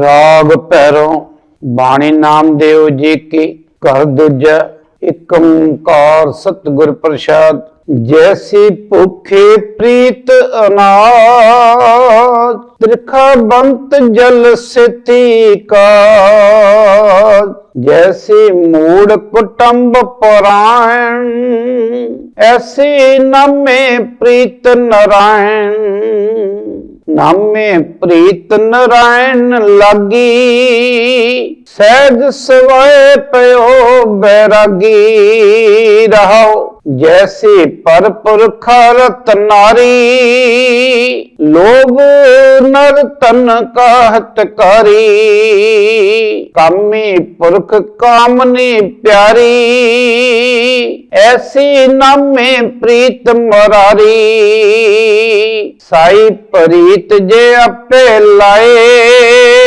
ਰਾਗ ਪੈਰੋਂ ਬਾਣੀ ਨਾਮ ਦੇਵ ਜੀ ਕੀ, ਘਰ ਦੂਜਾ ਇਕ ਓੰਕਾਰ ਸਤਿਗੁਰ ਪ੍ਰਸਾਦ, ਜੈਸੀ ਭੁਖੇ ਪ੍ਰੀਤ ਅਨਾਜ ਤ੍ਰਿਖਾ ਬੰਤ ਜਲ ਸਿਤੀ ਕਾ ਜੈਸੀ ਮੂੜ ਕੁਟੰਬ ਪਰਾਇਣ, ਐਸੀ ਨਮੇ ਪ੍ਰੀਤ ਨਰਾਇਣ। ਨਾਮੇ ਪ੍ਰੀਤ ਨਰਾਇਣ ਲਾਗੀ। ਸਹਿਜ ਸਵਾਏ ਪਿਓ ਬੈਰਾਗੀ। ਰਹਾਓ ਜੈਸੀ ਪਰ ਪੁਰਖ ਰਤਨਾਰੀ ਲੋਭ ਨਰ ਤਨ ਕਾਹਤ ਕਰੀ ਕਾਮੀ ਪੁਰਖ ਕਾਮਨੀ ਪਿਆਰੀ ਐਸੀ ਨਾਮੇ ਪ੍ਰੀਤ ਮਰਾਰੀ ਸਾਈ ਪ੍ਰੀਤ ਜੇ ਆਪੇ ਲਾਏ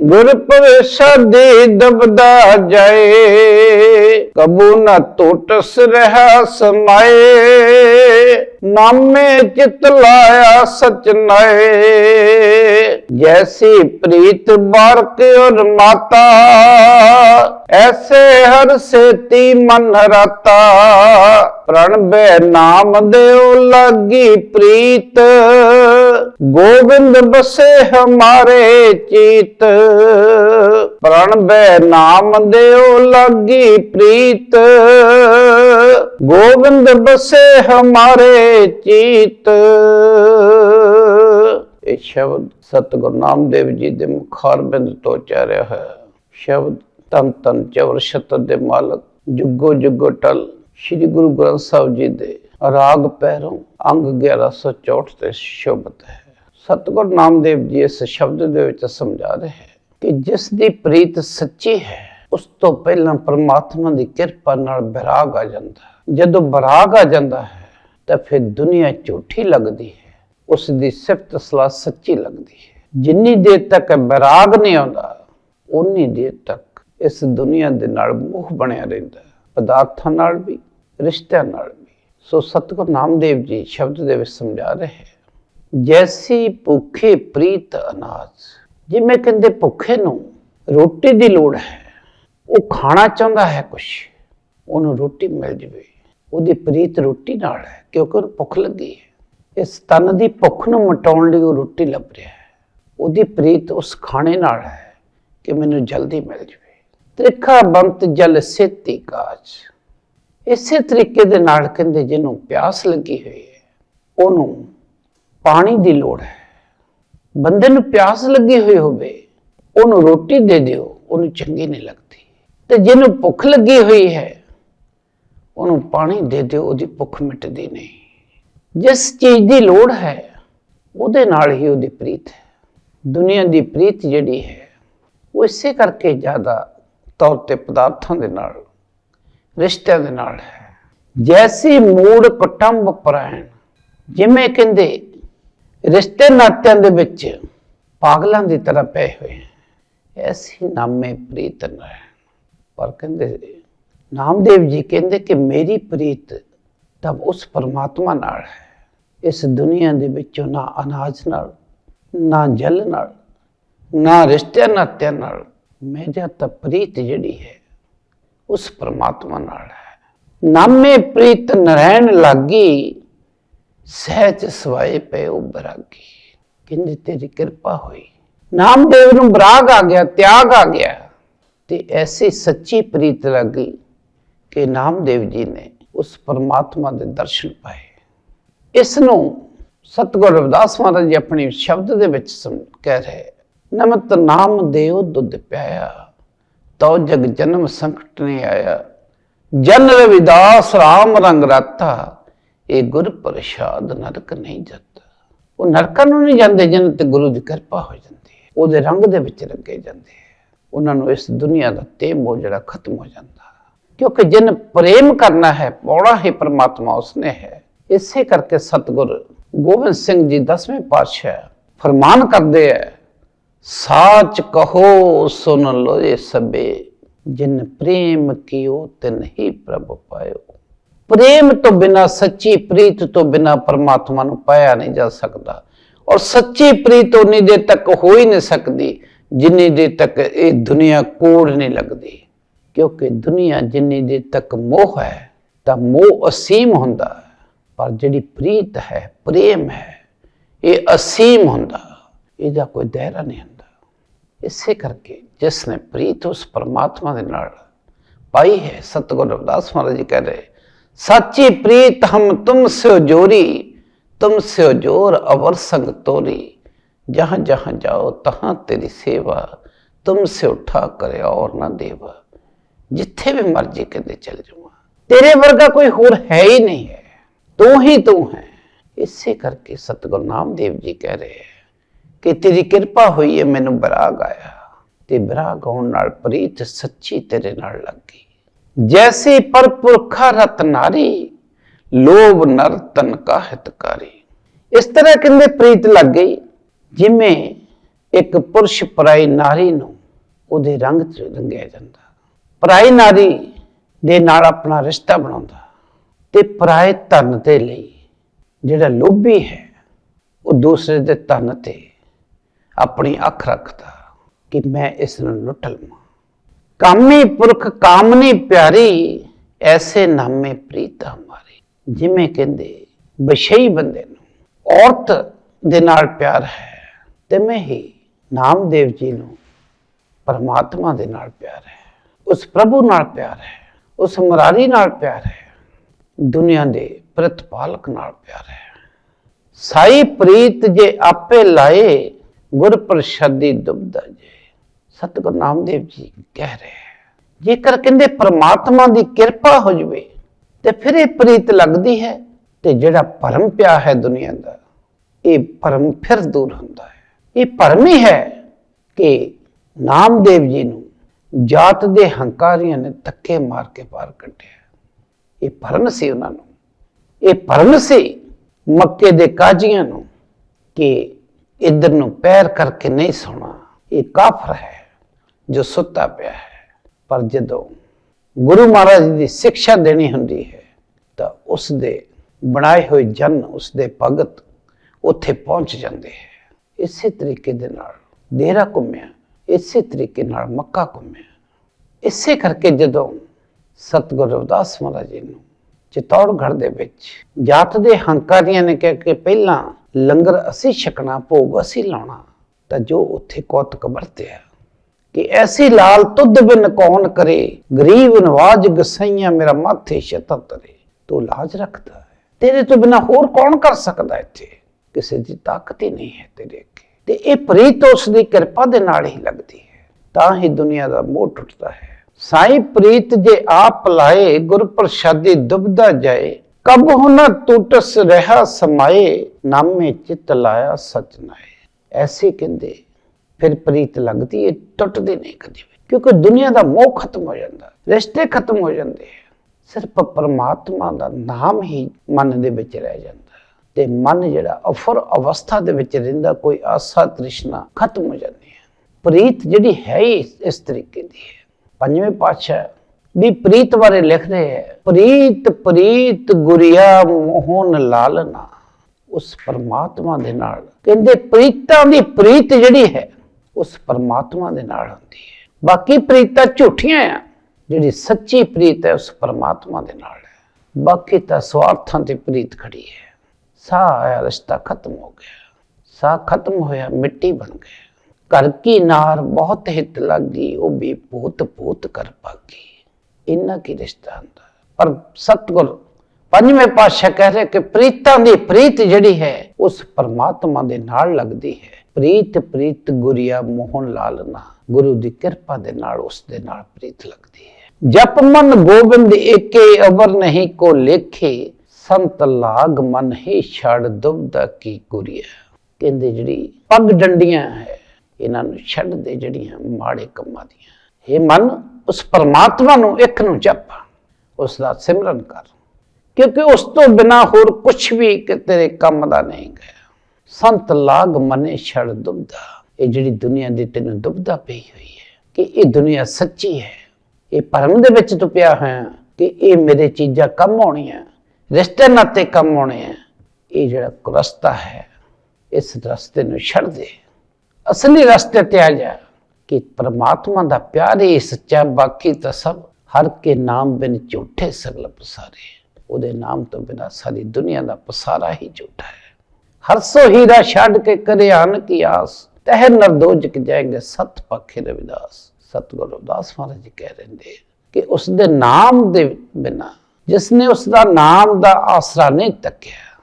ਗੁਰ ਪ੍ਰਸਾਦੀ ਦਬਦਾ ਜਾਏ, ਕਬੂ ਨਾ ਟੁੱਟਸ ਰਹਾ ਸਮਾਏ ਨਾਮੇ ਚਿਤ ਲਾਇਆ ਸਚ ਨਏ। ਜੈਸੀ ਪ੍ਰੀਤ ਬਾਰਕ ਔਰ ਮਾਤਾ ਐਸੇ ਹਰ ਸੇਤੀ ਮਨ ਰਤਾ। ਪ੍ਰਣਬੇ ਨਾਮ ਦੇਉ ਲਾਗੀ ਪ੍ਰੀਤ। ਗੋਬਿੰਦ ਬਸੇ ਹਮਾਰੇ ਚੀਤ। ਪ੍ਰਣਬੇ ਨਾਮ ਦੇਉ ਲਾਗੀ ਪ੍ਰੀਤ। ਗੋਬਿੰਦ ਬਸੇ ਹਮਾਰੇ ਚੀਤ। ਇਹ ਸ਼ਬਦ ਸਤਿਗੁਰੂ ਨਾਮਦੇਵ ਜੀ ਦੇ ਮੁਖਾਰਬਿੰਦ ਤੋਂ ਉਚਾਰਿਆ ਹੈ ਸ਼ਬਦ ਤਨ ਤਨ ਚਵਰ ਸ਼ਤਰ ਦੇ ਮਾਲਕ, ਜੁਗੋ ਜੁਗੋ ਟਲ, ਸ੍ਰੀ ਗੁਰੂ ਗ੍ਰੰਥ ਸਾਹਿਬ ਜੀ ਦੇ ਰਾਗ ਪੈਰੋਂ ਅੰਗ 1164 ਤੇ ਸ਼ਬਦ ਹੈ ਸਤਿਗੁਰੂ ਨਾਮਦੇਵ ਜੀ ਇਸ ਸ਼ਬਦ ਦੇ ਵਿੱਚ ਸਮਝਾ ਰਹੇ ਹੈ ਕਿ ਜਿਸ ਦੀ ਪ੍ਰੀਤ ਸੱਚੀ ਹੈ, ਉਸ ਤੋਂ ਪਹਿਲਾਂ ਪਰਮਾਤਮਾ ਦੀ ਕਿਰਪਾ ਨਾਲ ਵਿਰਾਗ ਆ ਜਾਂਦਾ ਹੈ। ਜਦੋਂ ਵਿਰਾਗ ਆ ਜਾਂਦਾ ਹੈ, ਤਾਂ ਫਿਰ ਦੁਨੀਆ ਝੂਠੀ ਲੱਗਦੀ ਹੈ, ਉਸ ਦੀ ਸਿਫਤ ਸਲਾਹ ਸੱਚੀ ਲੱਗਦੀ ਹੈ ਜਿੰਨੀ ਦੇਰ ਤੱਕ ਵਿਰਾਗ ਨਹੀਂ ਆਉਂਦਾ ਉਨੀ ਦੇਰ ਤੱਕ ਇਸ ਦੁਨੀਆ ਦੇ ਨਾਲ ਮੋਹ ਬਣਿਆ ਰਹਿੰਦਾ ਪਦਾਰਥਾਂ ਨਾਲ ਵੀ, ਰਿਸ਼ਤਿਆਂ ਨਾਲ ਵੀ। ਸੋ ਸਤਿਗੁਰ ਨਾਮਦੇਵ ਜੀ ਸ਼ਬਦ ਦੇ ਵਿੱਚ ਸਮਝਾ ਰਹੇ ਹੈ, ਜੈਸੀ ਭੁੱਖੇ ਪ੍ਰੀਤ ਅਨਾਜ। ਜਿਵੇਂ ਕਹਿੰਦੇ ਭੁੱਖੇ ਨੂੰ ਰੋਟੀ ਦੀ ਲੋੜ ਹੈ, ਉਹ ਖਾਣਾ ਚਾਹੁੰਦਾ ਹੈ ਕੁਛ, ਉਹਨੂੰ ਰੋਟੀ ਮਿਲ ਜਵੇ। ਉਹਦੀ ਪ੍ਰੀਤ ਰੋਟੀ ਨਾਲ ਹੈ, ਕਿਉਂਕਿ ਉਹਨੂੰ ਭੁੱਖ ਲੱਗੀ ਹੈ। ਇਸ ਤਨ ਦੀ ਭੁੱਖ ਨੂੰ ਮਿਟਾਉਣ ਲਈ ਉਹ ਰੋਟੀ ਲੱਭ ਰਿਹਾ ਹੈ। ਉਹਦੀ ਪ੍ਰੀਤ ਉਸ ਖਾਣੇ ਨਾਲ ਹੈ ਕਿ ਮੈਨੂੰ ਜਲਦੀ ਮਿਲ ਜਵੇ। ਤ੍ਰਿਖਾ ਬੰਤ ਜਲ ਸੇਤੀ ਕਾਜ। ਇਸੇ ਤਰੀਕੇ ਦੇ ਨਾਲ ਕਹਿੰਦੇ ਜਿਹਨੂੰ ਪਿਆਸ ਲੱਗੀ ਹੋਈ ਹੈ, ਉਹਨੂੰ ਪਾਣੀ ਦੀ ਲੋੜ ਹੈ। ਬੰਦੇ ਨੂੰ ਪਿਆਸ ਲੱਗੀ ਹੋਈ ਹੋਵੇ, ਉਹਨੂੰ ਰੋਟੀ ਦੇ ਦਿਓ, ਉਹਨੂੰ ਚੰਗੀ ਨਹੀਂ ਲੱਗਦੀ। ਤੇ ਜਿਹਨੂੰ ਭੁੱਖ ਲੱਗੀ ਹੋਈ ਹੈ, ਉਹਨੂੰ ਪਾਣੀ ਦੇ ਦਿਓ, ਉਹਦੀ ਭੁੱਖ ਮਿਟਦੀ ਨਹੀਂ। ਜਿਸ ਚੀਜ਼ ਦੀ ਲੋੜ ਹੈ, ਉਹਦੇ ਨਾਲ ਹੀ ਉਹਦੀ ਪ੍ਰੀਤ ਹੈ। ਦੁਨੀਆ ਦੀ ਪ੍ਰੀਤ ਜਿਹੜੀ ਹੈ, ਉਹ ਇਸੇ ਕਰਕੇ ਜ਼ਿਆਦਾ ਤੌਰ ਤੇ ਪਦਾਰਥਾਂ ਦੇ ਨਾਲ, ਰਿਸ਼ਤਿਆਂ ਦੇ ਨਾਲ ਹੈ। ਜੈਸੀ ਮੂੜ ਕੁਟੰਬ ਪਰਾਇਣ, ਜਿਵੇਂ ਕਹਿੰਦੇ, ਰਿਸ਼ਤੇ ਨਾਤਿਆਂ ਦੇ ਵਿੱਚ ਪਾਗਲਾਂ ਦੀ ਤਰ੍ਹਾਂ ਪਏ ਹੋਏ ਹੈ, ਐਸੀ ਨਾਮੇ ਪ੍ਰੀਤ ਹੈ। ਪਰ ਕਹਿੰਦੇ, ਨਾਮਦੇਵ ਜੀ ਕਹਿੰਦੇ ਕਿ ਮੇਰੀ ਪ੍ਰੀਤ ਤਾਂ ਉਸ ਪਰਮਾਤਮਾ ਨਾਲ ਹੈ। ਇਸ ਦੁਨੀਆ ਦੇ ਵਿੱਚੋਂ ਨਾ ਅਨਾਜ ਨਾਲ, ਨਾ ਜਲ ਨਾਲ, ਨਾ ਰਿਸ਼ਤਿਆਂ ਨਾਤਿਆਂ ਨਾਲ ਮੇਰੀ ਤਾਂ ਪ੍ਰੀਤ ਜਿਹੜੀ ਹੈ, ਉਸ ਪਰਮਾਤਮਾ ਨਾਲ ਹੈ। ਨਾਮੇ ਪ੍ਰੀਤ ਨਰੈਣ ਲਾਗੀ, ਸਹਿਜ ਸਵਾਏ ਪਏ ਉਬਰਾਗੀ ਕਹਿੰਦੇ, ਤੇਰੀ ਕਿਰਪਾ ਹੋਈ। ਨਾਮਦੇਵ ਨੂੰ ਬਰਾਗ ਆ ਗਿਆ, ਤਿਆਗ ਆ ਗਿਆ ਤੇ ਐਸੀ ਸੱਚੀ ਪ੍ਰੀਤ ਲੱਗੀ ਕਿ ਨਾਮਦੇਵ ਜੀ ਨੇ ਉਸ ਪਰਮਾਤਮਾ ਦੇ ਦਰਸ਼ਨ ਪਾਏ। ਇਸ ਨੂੰ ਸਤਿਗੁਰ ਰਵਿਦਾਸ ਮਹਾਰਾਜ ਜੀ ਆਪਣੇ ਸ਼ਬਦ ਦੇ ਵਿੱਚ ਸਮ- ਕਹਿ ਰਹੇ ਨਮਤ ਨਾਮ ਦੇਉ ਦੁੱਧ ਪਿਆਇਆ, ਤਉ ਜਗ ਜਨਮ ਸੰਕਟ ਨੇ ਆਇਆ। ਜਨ ਰਵਿਦਾਸ RAM ਰੰਗ ਰਾਤਾ, ਇਹ ਗੁਰ ਪ੍ਰਸਾਦ ਨਰਕ ਨਹੀਂ ਜਾਂਦਾ ਉਹ ਨਰਕਾਂ ਨੂੰ ਨਹੀਂ ਜਾਂਦੇ ਜਿਨ੍ਹਾਂ ਤੇ ਗੁਰੂ ਦੀ ਕਿਰਪਾ ਹੋ ਜਾਂਦੀ ਹੈ, ਉਹਦੇ ਰੰਗ ਦੇ ਵਿੱਚ ਰੰਗੇ ਜਾਂਦੇ ਹੈ। ਉਹਨਾਂ ਨੂੰ ਇਸ ਦੁਨੀਆ ਦਾ ਤੇ ਮੋਹ ਜਿਹੜਾ ਖਤਮ ਹੋ ਜਾਂਦਾ। ਕਿਉਂਕਿ ਜਿਨ ਪ੍ਰੇਮ ਕਰਨਾ ਹੈ ਪੌੜਾ ਹੀ ਪਰਮਾਤਮਾ ਉਸਨੇ ਹੈ। ਇਸੇ ਕਰਕੇ ਸਤਿਗੁਰ ਗੋਬਿੰਦ ਸਿੰਘ ਜੀ ਦਸਵੇਂ ਪਾਤਸ਼ਾਹ ਫਰਮਾਨ ਕਰਦੇ ਹੈ ਸਾਚ ਕਹੋ ਸੁਨ ਲੋਏ ਸਭੇ, ਜਿਨ ਪ੍ਰੇਮ ਕੀਓ ਤਿਨ ਹੀ ਪ੍ਰਭ ਪਾਇਓ। ਪ੍ਰੇਮ ਤੋਂ ਬਿਨਾ, ਸੱਚੀ ਪ੍ਰੀਤ ਤੋਂ ਬਿਨਾ ਪਰਮਾਤਮਾ ਨੂੰ ਪਾਇਆ ਨਹੀਂ ਜਾ ਸਕਦਾ। ਔਰ ਸੱਚੀ ਪ੍ਰੀਤ ਉਨੀ ਦੇਰ ਤੱਕ ਹੋ ਹੀ ਨਹੀਂ ਸਕਦੀ, ਜਿੰਨੀ ਦੇਰ ਤੱਕ ਇਹ ਦੁਨੀਆ ਕੋੜ ਨਹੀਂ ਲੱਗਦੀ। ਕਿਉਂਕਿ ਦੁਨੀਆ ਜਿੰਨੀ ਦੇਰ ਤੱਕ ਮੋਹ ਹੈ, ਤਾਂ ਮੋਹ ਅਸੀਮ ਹੁੰਦਾ ਪਰ ਜਿਹੜੀ ਪ੍ਰੀਤ ਹੈ, ਪ੍ਰੇਮ ਹੈ, ਇਹ ਅਸੀਮ ਹੁੰਦਾ। ਇਹਦਾ ਕੋਈ ਦਾਇਰਾ ਨਹੀਂ ਹੁੰਦਾ। ਇਸੇ ਕਰਕੇ ਜਿਸ ਨੇ ਪ੍ਰੀਤ ਉਸ ਪਰਮਾਤਮਾ ਦੇ ਨਾਲ ਪਾਈ ਹੈ, ਸਤਿਗੁਰ ਰਵਿਦਾਸ ਮਹਾਰਾਜ ਜੀ ਕਹਿ ਰਹੇ, ਸੱਚੀ ਪ੍ਰੀਤ, ਹਮ ਤੁਮ ਸੇ ਜੋਰੀ, ਤੁਮ ਸੇ ਜੋਰ ਅਵਰ ਸੰਗ ਤੋਰੀ। ਜਹਾਂ ਜਹਾਂ ਜਾਓ, ਤਹਾਂ ਤੇਰੀ ਸੇਵਾ, ਤੁਮ ਸੇ ਉਠਾ ਕਰੇ ਔਰ ਨਾ ਦੇਵਾ। ਜਿੱਥੇ ਵੀ ਮਰਜ਼ੀ ਕਹਿੰਦੇ ਚਲ ਜਾਵਾਂ ਤੇਰੇ ਵਰਗਾ ਕੋਈ ਹੋਰ ਹੈ ਹੀ ਨਹੀਂ ਹੈ। ਤੂੰ ਹੀ ਤੂੰ ਹੈ। ਇਸੇ ਕਰਕੇ ਸਤਿਗੁਰ ਨਾਮਦੇਵ ਜੀ ਕਹਿ ਰਹੇ ਹੈ ਕਿ ਤੇਰੀ ਕਿਰਪਾ ਹੋਈ ਹੈ ਮੈਨੂੰ ਬਰਾਗ ਆਇਆ। ਤੇ ਬਰਾਗ ਆਉਣ ਨਾਲ ਪ੍ਰੀਤ ਸੱਚੀ ਤੇਰੇ ਨਾਲ ਲੱਗੀ। ਜੈਸੀ ਪਰ ਪੁਰਖਾ ਲੋਭ ਨਰ ਤਨ ਕਾ ਹਿਤਕਾਰੀ ਇਸ ਤਰ੍ਹਾਂ ਕਹਿੰਦੇ ਪ੍ਰੀਤ ਲੱਗ ਗਈ, ਜਿਵੇਂ ਇੱਕ ਪੁਰਸ਼ ਪਰਾਈ ਨਾਰੀ ਨੂੰ ਉਹਦੇ ਰੰਗ 'ਚ ਰੰਗਿਆ ਜਾਂਦਾ। ਪਰਾਈ ਨਾਰੀ ਦੇ ਨਾਲ ਆਪਣਾ ਰਿਸ਼ਤਾ ਬਣਾਉਂਦਾ ਤੇ ਪਰਾਏ ਧਨ ਦੇ ਲਈ ਜਿਹੜਾ ਲੋਭੀ ਹੈ, ਉਹ ਦੂਸਰੇ ਦੇ ਧਨ ਤੇ ਆਪਣੀ ਅੱਖ ਰੱਖਦਾ ਕਿ ਮੈਂ ਇਸ ਨੂੰ ਲੁੱਟ ਲਵਾਂ। ਕਾਮੀ ਪੁਰਖ, ਕਾਮਨੀ ਪਿਆਰੀ, ਐਸੇ ਨਾਮੇ ਪ੍ਰੀਤ ਹਮਾਰੀ ਜਿਵੇਂ ਕਹਿੰਦੇ ਬਸ਼ਈ ਬੰਦੇ ਨੂੰ। ਔਰਤ ਦੇ ਨਾਲ ਪਿਆਰ ਹੈ ਤੇ ਮੈਂ ਹੀ ਨਾਮਦੇਵ ਜੀ ਨੂੰ ਪਰਮਾਤਮਾ ਦੇ ਨਾਲ ਪਿਆਰ ਹੈ। ਉਸ ਪ੍ਰਭੂ ਨਾਲ ਪਿਆਰ ਹੈ, ਉਸ ਮੁਰਾਰੀ ਨਾਲ ਪਿਆਰ ਹੈ, ਦੁਨੀਆ ਦੇ ਪ੍ਰਤਪਾਲਕ ਨਾਲ ਪਿਆਰ ਹੈ। ਸਾਈ ਪ੍ਰੀਤ ਜੇ ਆਪੇ ਲਾਏ ਗੁਰ ਪ੍ਰਸ਼ਾਦੀ ਦੁਬਦਾ ਜੇ। ਸਤਿਗੁਰ ਨਾਮਦੇਵ ਜੀ ਕਹਿ ਰਹੇ ਜੇਕਰ ਕਹਿੰਦੇ ਪ੍ਰਮਾਤਮਾ ਦੀ ਕਿਰਪਾ ਹੋ ਜਵੇ, ਤੇ ਫਿਰ ਇਹ ਪ੍ਰੀਤ ਲੱਗਦੀ ਹੈ, ਤੇ ਜਿਹੜਾ ਭਰਮ ਪਿਆ ਹੈ ਦੁਨੀਆ ਦਾ, ਇਹ ਭਰਮ ਫਿਰ ਦੂਰ ਹੁੰਦਾ ਹੈ। ਇਹ ਭਰਮ ਹੀ ਹੈ ਕਿ ਨਾਮਦੇਵ ਜੀ ਨੂੰ ਜਾਤ ਦੇ ਹੰਕਾਰੀਆਂ ਨੇ ਧੱਕੇ ਮਾਰ ਕੇ ਬਾਹਰ ਕੱਢਿਆ। ਇਹ ਭਰਮ ਸੀ ਉਹਨਾਂ ਨੂੰ। ਇਹ ਭਰਮ ਸੀ ਮੱਕੇ ਦੇ ਕਾਜ਼ੀਆਂ ਨੂੰ ਕਿ ਇਧਰ ਨੂੰ ਪੈਰ ਕਰਕੇ ਨਹੀਂ ਸੋਣਾ। ਇਹ ਕਾਫਰ ਹੈ ਜੋ ਸੁੱਤਾ ਪਿਆ ਹੈ। ਪਰ ਜਦੋਂ ਗੁਰੂ ਮਹਾਰਾਜ ਦੀ ਸਿੱਖਿਆ ਦੇਣੀ ਹੁੰਦੀ ਹੈ, ਤਾਂ ਉਸ ਦੇ ਬਣਾਏ ਹੋਏ ਜਨ ਉਸ ਦੇ ਭਗਤ ਉੱਥੇ ਪਹੁੰਚ ਜਾਂਦੇ ਹੈ। ਇਸੇ ਤਰੀਕੇ ਦੇ ਨਾਲ ਡੇਰਾ ਘੁੰਮਿਆ, ਇਸੇ ਤਰੀਕੇ ਨਾਲ ਮੱਕਾ ਘੁੰਮਿਆ। ਇਸੇ ਕਰਕੇ ਜਦੋਂ ਸਤਿਗੁਰੂ ਰਵਿਦਾਸ ਮਹਾਰਾਜ ਜੀ ਨੂੰ ਚਿਤੌੜਗੜ੍ਹ ਦੇ ਵਿੱਚ ਜਾਤ ਦੇ ਹੰਕਾਰੀਆਂ ਨੇ ਕਹਿ ਕੇ ਪਹਿਲਾਂ ਲੰਗਰ ਅਸੀਂ ਛਕਣਾ, ਭੋਗ ਅਸੀਂ ਲਾਉਣਾ, ਤਾਂ ਜੋ ਉੱਥੇ ਕੌਤਕ ਵਰਤਿਆ ਕਿ ਐਸੀ ਲਾਲ ਤੁਧ ਬਿਨ ਕੌਣ ਕਰੇ, ਗਰੀਬ ਨਵਾਜ ਗਸਈਆਂ ਮੇਰਾ ਮਾਥੇ ਛਤਰ ਤਰੇ। ਤੂੰ ਲਾਜ ਰੱਖਦਾ ਹੈ। ਤੇਰੇ ਤੋਂ ਬਿਨਾ ਹੋਰ ਕੌਣ ਕਰ ਸਕਦਾ ਇੱਥੇ? ਕਿਸੇ ਦੀ ਤਾਕਤ ਹੀ ਨਹੀਂ ਹੈ ਤੇਰੇ ਅੱਗੇ। ਤੇ ਇਹ ਪ੍ਰੀਤ ਉਸ ਦੀ ਕਿਰਪਾ ਦੇ ਨਾਲ ਹੀ ਲੱਗਦੀ ਹੈ। ਤਾਂ ਹੀ ਦੁਨੀਆ ਦਾ ਮੋਹ ਟੁੱਟਦਾ ਹੈ। ਸਾਈ ਪ੍ਰੀਤ ਜੇ ਆਪ ਲਾਏ ਗੁਰ ਪ੍ਰਸਾਦੀ ਦੁਬਦਾ ਜਾਏ ਕਬ ਹੁਨਾ ਟੁੱਟਸ ਰਹਾ ਸਮਾਏ, ਨਾਮੇ ਚਿਤ ਲਾਇਆ ਸਚ ਨਾਏ। ਐਸੇ ਕਹਿੰਦੇ, ਫਿਰ ਪ੍ਰੀਤ ਲੱਗਦੀ ਹੈ ਟੁੱਟਦੀ ਨਹੀਂ ਕਦੇ ਕਿਉਂਕਿ ਦੁਨੀਆ ਦਾ ਮੋਹ ਖਤਮ ਹੋ ਜਾਂਦਾ, ਰਿਸ਼ਤੇ ਖਤਮ ਹੋ ਜਾਂਦੇ ਸਿਰਫ ਪਰਮਾਤਮਾ ਦਾ ਨਾਮ ਹੀ ਮਨ ਦੇ ਵਿੱਚ ਰਹਿ ਜਾਂਦਾ। ਤੇ ਮਨ ਜਿਹੜਾ ਅਫਰ ਅਵਸਥਾ ਦੇ ਵਿੱਚ ਰਹਿੰਦਾ, ਕੋਈ ਆਸਾ ਤ੍ਰਿਸ਼ਨਾ ਖਤਮ ਹੋ ਜਾਂਦੀ ਹੈ। ਪ੍ਰੀਤ ਜਿਹੜੀ ਹੈ ਇਸ ਤਰੀਕੇ ਦੀ ਹੈ। ਪੰਜਵੇਂ ਪਾਤਸ਼ਾਹ ਵੀ ਪ੍ਰੀਤ ਬਾਰੇ ਲਿਖ ਰਹੇ ਹੈ, ਪ੍ਰੀਤ ਪ੍ਰੀਤ ਗੁਰਿਆ ਮੋਹਨ ਲਾਲਨਾ ਉਸ ਪਰਮਾਤਮਾ ਦੇ ਨਾਲ। ਕਹਿੰਦੇ ਪ੍ਰੀਤਾਂ ਦੀ ਪ੍ਰੀਤ ਜਿਹੜੀ ਹੈ, ਉਸ ਪਰਮਾਤਮਾ ਦੇ ਨਾਲ ਹੁੰਦੀ ਹੈ। ਬਾਕੀ ਪ੍ਰੀਤਾਂ ਝੂਠੀਆਂ ਆ, ਜਿਹੜੀ ਸੱਚੀ ਪ੍ਰੀਤ ਹੈ, ਉਸ ਪਰਮਾਤਮਾ ਦੇ ਨਾਲ ਹੈ। ਬਾਕੀ ਤਾਂ ਸਵਾਰਥਾਂ ਤੇ ਪ੍ਰੀਤ ਖੜੀ ਹੈ। ਸਾਹ ਆਇਆ ਰਿਸ਼ਤਾ ਖਤਮ ਹੋ ਗਿਆ। ਸਾਹ ਖਤਮ ਹੋਇਆ, ਮਿੱਟੀ ਬਣ ਗਿਆ ਘਰ ਕੀ ਨਾਰ ਬਹੁਤ ਹਿੱਤ ਲੱਗੀ, ਉਹ ਬੇਪੋਤ ਭੂਤ ਭੂਤ ਕਰ ਭਾਗੀ। ਇੰਨਾ ਕੀ ਰਿਸ਼ਤਾ ਹੁੰਦਾ ਹੈ। ਪਰ ਸਤਗੁਰ ਪੰਜਵੇਂ ਪਾਤਸ਼ਾਹ ਕਹਿ ਰਹੇ ਕਿ ਪ੍ਰੀਤਾਂ ਦੀ ਪ੍ਰੀਤ ਜਿਹੜੀ ਹੈ, ਉਸ ਪਰਮਾਤਮਾ ਦੇ ਨਾਲ ਲੱਗਦੀ ਹੈ। ਪ੍ਰੀਤ ਪ੍ਰੀਤ ਗੁਰਿਆ ਮੋਹਨ ਲਾਲਨਾ ਗੁਰੂ ਦੀ ਕਿਰਪਾ ਦੇ ਨਾਲ ਉਸ ਦੇ ਨਾਲ ਪ੍ਰੀਤ ਲੱਗਦੀ ਹੈ। ਜਪ ਮਨ ਗੋਬਿੰਦ ਏਕੇ ਅਵਰ ਨਹੀਂ ਕੋ ਲੇਖੇ, ਸੰਤ ਲਾਗ ਮਨ ਹੀ ਛੜ ਦੁਬਦਾ ਕੀ ਗੁਰਿਆ। ਕਹਿੰਦੇ ਜਿਹੜੀ ਪੱਗ ਡੰਡੀਆਂ ਹੈ, ਇਹਨਾਂ ਨੂੰ ਛੱਡ ਦੇ ਜਿਹੜੀਆਂ ਮਾੜੇ ਕੰਮਾਂ ਦੀਆਂ। ਇਹ ਮਨ ਉਸ ਪਰਮਾਤਮਾ ਨੂੰ ਇੱਕ ਨੂੰ ਜਪ, ਉਸ ਦਾ ਸਿਮਰਨ ਕਰ। ਕਿਉਂਕਿ ਉਸ ਤੋਂ ਬਿਨਾ ਹੋਰ ਕੁਝ ਵੀ ਤੇਰੇ ਕੰਮ ਦਾ ਨਹੀਂ ਗਿਆ। ਸੰਤ ਲਾਗ ਮਨੇ ਛੜ ਦੁਬਦਾ। ਇਹ ਜਿਹੜੀ ਦੁਨੀਆ ਦੀ ਤੈਨੂੰ ਦੁਬਦਾ ਪਈ ਹੋਈ ਹੈ ਕਿ ਇਹ ਦੁਨੀਆ ਸੱਚੀ ਹੈ। ਇਹ ਭਰਮ ਦੇ ਵਿੱਚ ਤੂੰ ਪਿਆ ਹੋਇਆ ਕਿ ਇਹ ਮੇਰੇ ਚੀਜ਼ਾਂ ਕੰਮ ਆਉਣੀਆਂ, ਰਿਸ਼ਤੇ ਨਾਤੇ ਕੰਮ ਆਉਣੇ ਆ ਇਹ ਜਿਹੜਾ ਰਸਤਾ ਹੈ, ਇਸ ਰਸਤੇ ਨੂੰ ਛੱਡ ਦੇ। ਅਸਲੀ ਰਸਤੇ ਤੇ ਆ ਜਾ। ਕਿ ਪ੍ਰਮਾਤਮਾ ਦਾ ਪਿਆਰ ਹੀ ਸੱਚਾ, ਬਾਕੀ ਤਾਂ ਸਭ ਹਰ ਕੇ ਨਾਮ ਬਿਨ ਝੂਠੇ ਸਗਲ ਪਸਾਰੇ। ਉਹਦੇ ਨਾਮ ਤੋਂ ਬਿਨਾ ਸਾਰੀ ਦੁਨੀਆ ਦਾ ਪਸਾਰਾ ਹੀ ਝੂਠਾ ਹੈ। ਹਰ ਸੋ ਹੀਰਾ ਛੱਡ ਕੇ ਕਰੇ ਆਨ ਕੀ ਆਸ ਤਹਿ ਨਰਦੋਜ ਕਿ ਜਾਏਂਗੇ ਸਤ ਪਖੇ ਰਵਿਦਾਸ। ਸਤਿਗੁਰੂ ਰਵਿਦਾਸ ਮਹਾਰਾਜ ਜੀ ਕਹਿ ਰਹਿੰਦੇ ਕਿ ਉਸ ਦੇ ਨਾਮ ਦੇ ਬਿਨਾ ਜਿਸ ਨੇ ਉਸ ਦਾ ਨਾਮ ਦਾ ਆਸਰਾ ਨਹੀਂ ਤੱਕਿਆ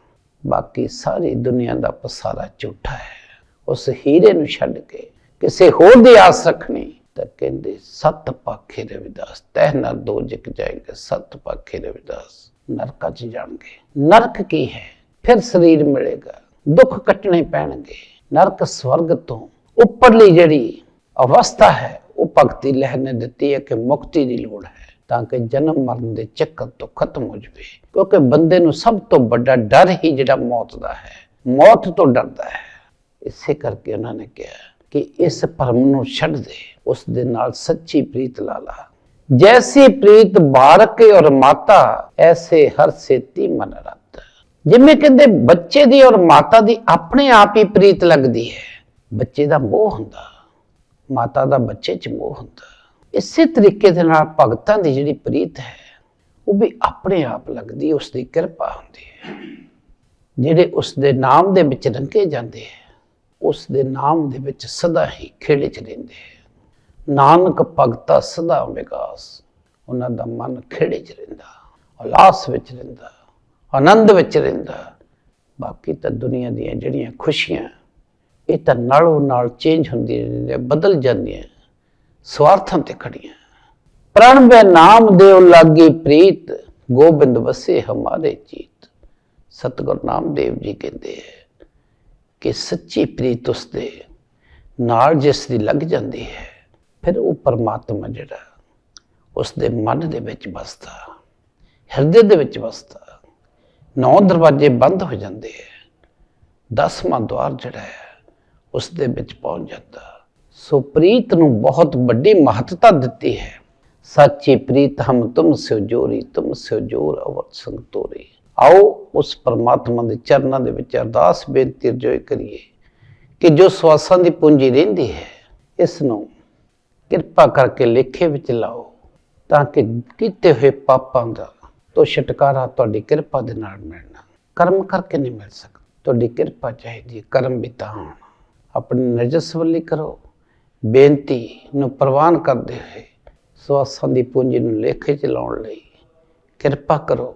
ਬਾਕੀ ਸਾਰੀ ਦੁਨੀਆ ਦਾ ਪਸਾਰਾ ਝੂਠਾ ਹੈ। ਉਸ ਹੀਰੇ ਨੂੰ ਛੱਡ ਕੇ ਕਿਸੇ ਹੋਰ ਦੀ ਆਸ ਰੱਖਣੀ, ਤਾਂ ਕਹਿੰਦੇ, ਸਤ ਪਾਖੇ ਰਵਿਦਾਸ, ਤਹਿ ਨਰ ਦੋ ਜਿਕ ਜਾਏਗੇ, ਸਤ ਪਾਖੇ ਰਵਿਦਾਸ, ਨਰਕਾਂ ਚ ਜਾਣਗੇ। ਨਰਕ ਕੀ ਹੈ? ਫਿਰ ਸਰੀਰ ਮਿਲੇਗਾ, ਦੁੱਖ ਕੱਟਣੇ ਪੈਣਗੇ। ਨਰਕ ਸਵਰਗ ਤੋਂ ਉੱਪਰਲੀ ਜਿਹੜੀ ਅਵਸਥਾ ਹੈ, ਉਹ ਭਗਤੀ ਲਹਿਰ ਨੇ ਦਿੱਤੀ ਹੈ ਕਿ ਮੁਕਤੀ ਦੀ ਲੋੜ ਹੈ, ਤਾਂ ਕਿ ਜਨਮ ਮਰਨ ਦੇ ਚੱਕਰ ਤੋਂ ਖਤਮ ਹੋ ਜਾਵੇ। ਕਿਉਂਕਿ ਬੰਦੇ ਨੂੰ ਸਭ ਤੋਂ ਵੱਡਾ ਡਰ ਹੀ ਜਿਹੜਾ ਮੌਤ ਦਾ ਹੈ, ਮੌਤ ਤੋਂ ਡਰਦਾ ਹੈ। ਇਸੇ ਕਰਕੇ ਉਹਨਾਂ ਨੇ ਕਿਹਾ ਕਿ ਇਸ ਭਰਮ ਨੂੰ ਛੱਡ ਦੇ, ਉਸ ਦੇ ਨਾਲ ਸੱਚੀ ਪ੍ਰੀਤ ਲਾ ਲਾ ਜੈਸੀ ਪ੍ਰੀਤ ਬਾਰਕ ਔਰ ਮਾਤਾ, ਐਸੇ ਹਰ ਸੇਤੀ ਮਨ ਰਤ। ਜਿਵੇਂ ਕਹਿੰਦੇ, ਬੱਚੇ ਦੀ ਔਰ ਮਾਤਾ ਦੀ ਆਪਣੇ ਆਪ ਹੀ ਪ੍ਰੀਤ ਲੱਗਦੀ ਹੈ। ਬੱਚੇ ਦਾ ਮੋਹ ਹੁੰਦਾ, ਮਾਤਾ ਦਾ ਬੱਚੇ 'ਚ ਮੋਹ ਹੁੰਦਾ। ਇਸੇ ਤਰੀਕੇ ਦੇ ਨਾਲ ਭਗਤਾਂ ਦੀ ਜਿਹੜੀ ਪ੍ਰੀਤ ਹੈ, ਉਹ ਵੀ ਆਪਣੇ ਆਪ ਲੱਗਦੀ ਹੈ, ਉਸ ਦੀ ਕਿਰਪਾ ਹੁੰਦੀ ਹੈ। ਜਿਹੜੇ ਉਸ ਦੇ ਨਾਮ ਦੇ ਵਿੱਚ ਰੰਗੇ ਜਾਂਦੇ ਹੈ ਉਸ ਦੇ ਨਾਮ ਦੇ ਵਿੱਚ ਸਦਾ ਹੀ ਖੇੜੇ ਚ ਰਹਿੰਦੇ ਹੈ। ਨਾਨਕ ਭਗਤਾ ਸਦਾ ਵਿਕਾਸ। ਉਹਨਾਂ ਦਾ ਮਨ ਖੇੜੇ ਚ ਰਹਿੰਦਾ, ਉਲਾਸ ਵਿੱਚ ਰਹਿੰਦਾ, ਆਨੰਦ ਵਿੱਚ ਰਹਿੰਦਾ। ਬਾਕੀ ਤਾਂ ਦੁਨੀਆ ਦੀਆਂ ਜਿਹੜੀਆਂ ਖੁਸ਼ੀਆਂ, ਇਹ ਤਾਂ ਨਾਲੋਂ ਨਾਲ ਚੇਂਜ ਹੁੰਦੀਆਂ ਰਹਿੰਦੀਆਂ, ਬਦਲ ਜਾਂਦੀਆਂ, ਸਵਾਰਥਾਂ ਤੇ ਖੜੀਆਂ। ਪ੍ਰਣ ਬੇ ਨਾਮ ਦੇਵ ਲਾਗੀ ਪ੍ਰੀਤ, ਗੋਬਿੰਦ ਵਸੇ ਹਮਾਰੇ ਚੀਤ। ਸਤਿਗੁਰ ਨਾਮਦੇਵ ਜੀ ਕਹਿੰਦੇ ਹੈ ਕਿ ਸੱਚੀ ਪ੍ਰੀਤ ਉਸ ਦੇ ਨਾਲ ਜਿਸ ਦੀ ਲੱਗ ਜਾਂਦੀ ਹੈ, ਫਿਰ ਉਹ ਪਰਮਾਤਮਾ ਜਿਹੜਾ ਉਸ ਦੇ ਮਨ ਦੇ ਵਿੱਚ ਵਸਦਾ, ਹਿਰਦੇ ਦੇ ਵਿੱਚ ਵਸਦਾ, ਨੌ ਦਰਵਾਜ਼ੇ ਬੰਦ ਹੋ ਜਾਂਦੇ ਹੈ, ਦਸਵਾਂ ਦਵਾਰ ਜਿਹੜਾ ਹੈ ਉਸ ਦੇ ਵਿੱਚ ਪਹੁੰਚ ਜਾਂਦਾ। ਸੋ ਪ੍ਰੀਤ ਨੂੰ ਬਹੁਤ ਵੱਡੀ ਮਹੱਤਤਾ ਦਿੱਤੀ ਹੈ। ਸੱਚੀ ਪ੍ਰੀਤ, ਹਮ ਤੁਮ ਸਿਓ ਜੋਰੀ, ਤੁਮ ਸਿਓ ਜੋਰ ਅਵਤ ਸੰਗ ਤੋਰੀ ਆਓ ਉਸ ਪਰਮਾਤਮਾ ਦੇ ਚਰਨਾਂ ਦੇ ਵਿੱਚ ਅਰਦਾਸ ਬੇਨਤੀ ਅਰਜ਼ੋਈ ਕਰੀਏ ਕਿ ਜੋ ਸਵਾਸਾਂ ਦੀ ਪੂੰਜੀ ਰਹਿੰਦੀ ਹੈ ਇਸ ਨੂੰ ਕਿਰਪਾ ਕਰਕੇ ਲੇਖੇ ਵਿੱਚ ਲਾਓ ਤਾਂ ਕਿ ਕੀਤੇ ਹੋਏ ਪਾਪਾਂ ਦਾ ਤੋਂ ਛੁਟਕਾਰਾ ਤੁਹਾਡੀ ਕਿਰਪਾ ਦੇ ਨਾਲ ਮਿਲਣਾ। ਕਰਮ ਕਰਕੇ ਨਹੀਂ ਮਿਲ ਸਕਦਾ। ਤੁਹਾਡੀ ਕਿਰਪਾ ਚਾਹੀਦੀ ਹੈ, ਕਰਮ ਵੀ ਤਾਂ ਹੋਣ। ਆਪਣੀ ਨਜਸ ਵੱਲੀ ਕਰੋ। ਬੇਨਤੀ ਨੂੰ ਪ੍ਰਵਾਨ ਕਰਦੇ ਹੋਏ ਸਵਾਸਾਂ ਦੀ ਪੂੰਜੀ ਨੂੰ ਲੇਖੇ ਚ ਲਾਉਣ ਲਈ ਕਿਰਪਾ ਕਰੋ।